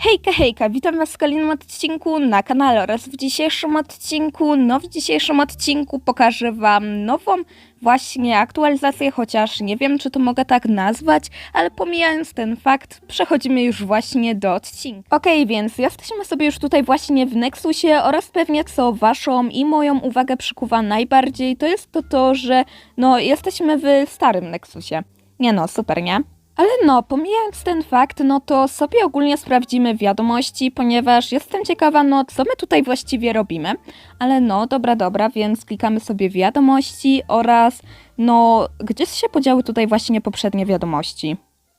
Hejka, hejka, witam was w kolejnym odcinku na kanale oraz w dzisiejszym odcinku, no w dzisiejszym odcinku pokażę wam nową właśnie aktualizację, chociaż nie wiem czy to mogę tak nazwać, ale pomijając ten fakt, przechodzimy już właśnie do odcinka. Okej, więc jesteśmy sobie już tutaj właśnie w Nexusie oraz pewnie co waszą i moją uwagę przykuwa najbardziej, to jest to to, że no jesteśmy w starym Nexusie. Nie no, super, nie? Ale no, pomijając ten fakt, no to sobie ogólnie sprawdzimy wiadomości, ponieważ jestem ciekawa, no co my tutaj właściwie robimy. Ale no, dobra, dobra, więc klikamy sobie wiadomości oraz no, gdzie się podziały tutaj właśnie poprzednie wiadomości?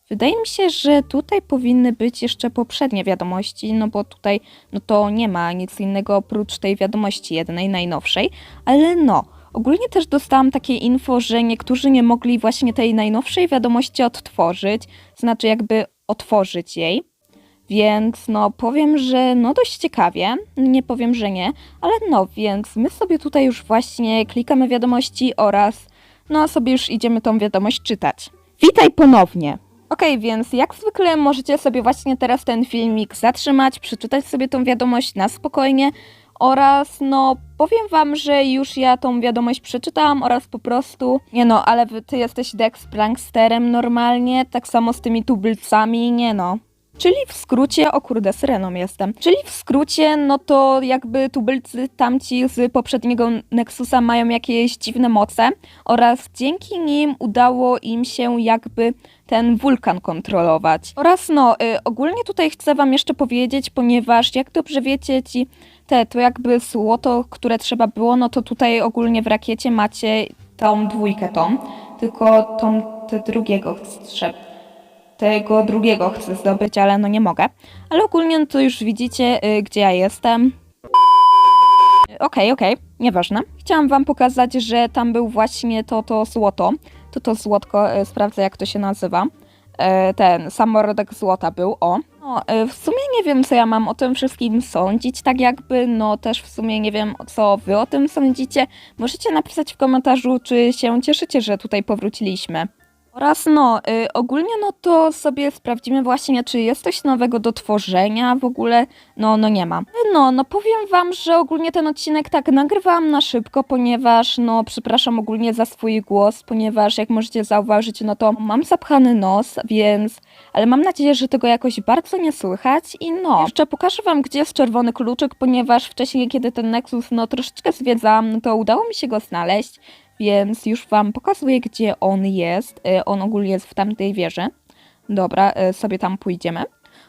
Wydaje mi się, że tutaj powinny być jeszcze poprzednie wiadomości, no bo tutaj no to nie ma nic innego oprócz tej wiadomości jednej, najnowszej, ale no, ogólnie też dostałam takie info, że niektórzy nie mogli właśnie tej najnowszej wiadomości odtworzyć, znaczy jakby otworzyć jej. Więc no powiem, że no dość ciekawie, nie powiem, że nie, ale no więc my sobie tutaj już właśnie klikamy wiadomości oraz no sobie już idziemy tą wiadomość czytać. Witaj ponownie. Okej, więc jak zwykle możecie sobie właśnie teraz ten filmik zatrzymać, przeczytać sobie tą wiadomość na spokojnie oraz no powiem wam, że już ja tą wiadomość przeczytałam oraz po prostu nie no, ale wy- ty jesteś Dex Pranksterem normalnie, tak samo z tymi tubylcami, nie no. Czyli w skrócie, o kurde, syreną jestem. Czyli w skrócie, no to jakby tubylcy tamci z poprzedniego Nexusa mają jakieś dziwne moce oraz dzięki nim udało im się jakby ten wulkan kontrolować. Oraz no, y, ogólnie tutaj chcę wam jeszcze powiedzieć, ponieważ jak dobrze wiecie, ci te, to jakby złoto, które trzeba było, no to tutaj ogólnie w rakiecie macie tą dwójkę tą, tylko tą te drugiego trzeba tego drugiego chcę zdobyć, ale no nie mogę. Ale ogólnie no to już widzicie, y, gdzie ja jestem. Okej, okej, nieważne. Chciałam wam pokazać, że tam był właśnie to, to złoto. To to złotko, y, sprawdzę jak to się nazywa. E, ten samorodek złota był, o. No, y, w sumie nie wiem, co ja mam o tym wszystkim sądzić, tak jakby, no też w sumie nie wiem, co wy o tym sądzicie. Możecie napisać w komentarzu, czy się cieszycie, że tutaj powróciliśmy. Oraz no, y, ogólnie no to sobie sprawdzimy właśnie, czy jest coś nowego do tworzenia w ogóle. No, no nie ma. No, no powiem wam, że ogólnie ten odcinek tak nagrywałam na szybko, ponieważ no przepraszam ogólnie za swój głos, ponieważ jak możecie zauważyć, no to mam zapchany nos, więc... Ale mam nadzieję, że tego jakoś bardzo nie słychać i no. Jeszcze pokażę wam, gdzie jest czerwony kluczyk, ponieważ wcześniej, kiedy ten Nexus no troszeczkę zwiedzałam, no to udało mi się go znaleźć więc już wam pokazuję, gdzie on jest. Y, On ogólnie jest w tamtej wieży. Dobra, y, sobie tam pójdziemy.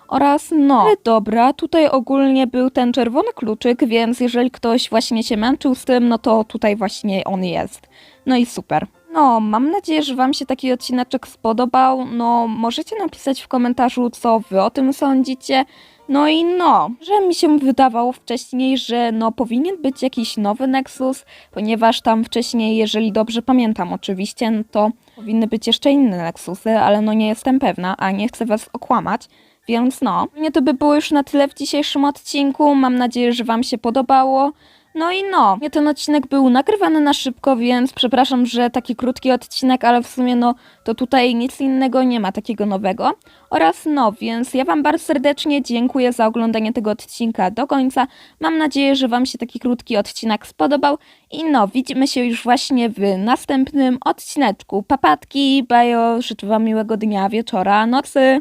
Oraz no, dobra, tutaj ogólnie był ten czerwony kluczyk, więc jeżeli ktoś właśnie się męczył z tym, no to tutaj właśnie on jest. No i super. No, mam nadzieję, że Wam się taki odcineczek spodobał. No, możecie napisać w komentarzu, co Wy o tym sądzicie. No i no, że mi się wydawało wcześniej, że no powinien być jakiś nowy Nexus, ponieważ tam wcześniej, jeżeli dobrze pamiętam oczywiście, no to powinny być jeszcze inne Nexusy, ale no nie jestem pewna, a nie chcę Was okłamać. Więc no, nie to by było już na tyle w dzisiejszym odcinku. Mam nadzieję, że Wam się podobało. No i no, ten odcinek był nagrywany na szybko, więc przepraszam, że taki krótki odcinek, ale w sumie no to tutaj nic innego nie ma takiego nowego. Oraz no, więc ja Wam bardzo serdecznie dziękuję za oglądanie tego odcinka do końca. Mam nadzieję, że Wam się taki krótki odcinek spodobał. I no, widzimy się już właśnie w następnym odcineczku. Papatki, bajo, życzę Wam miłego dnia, wieczora, nocy.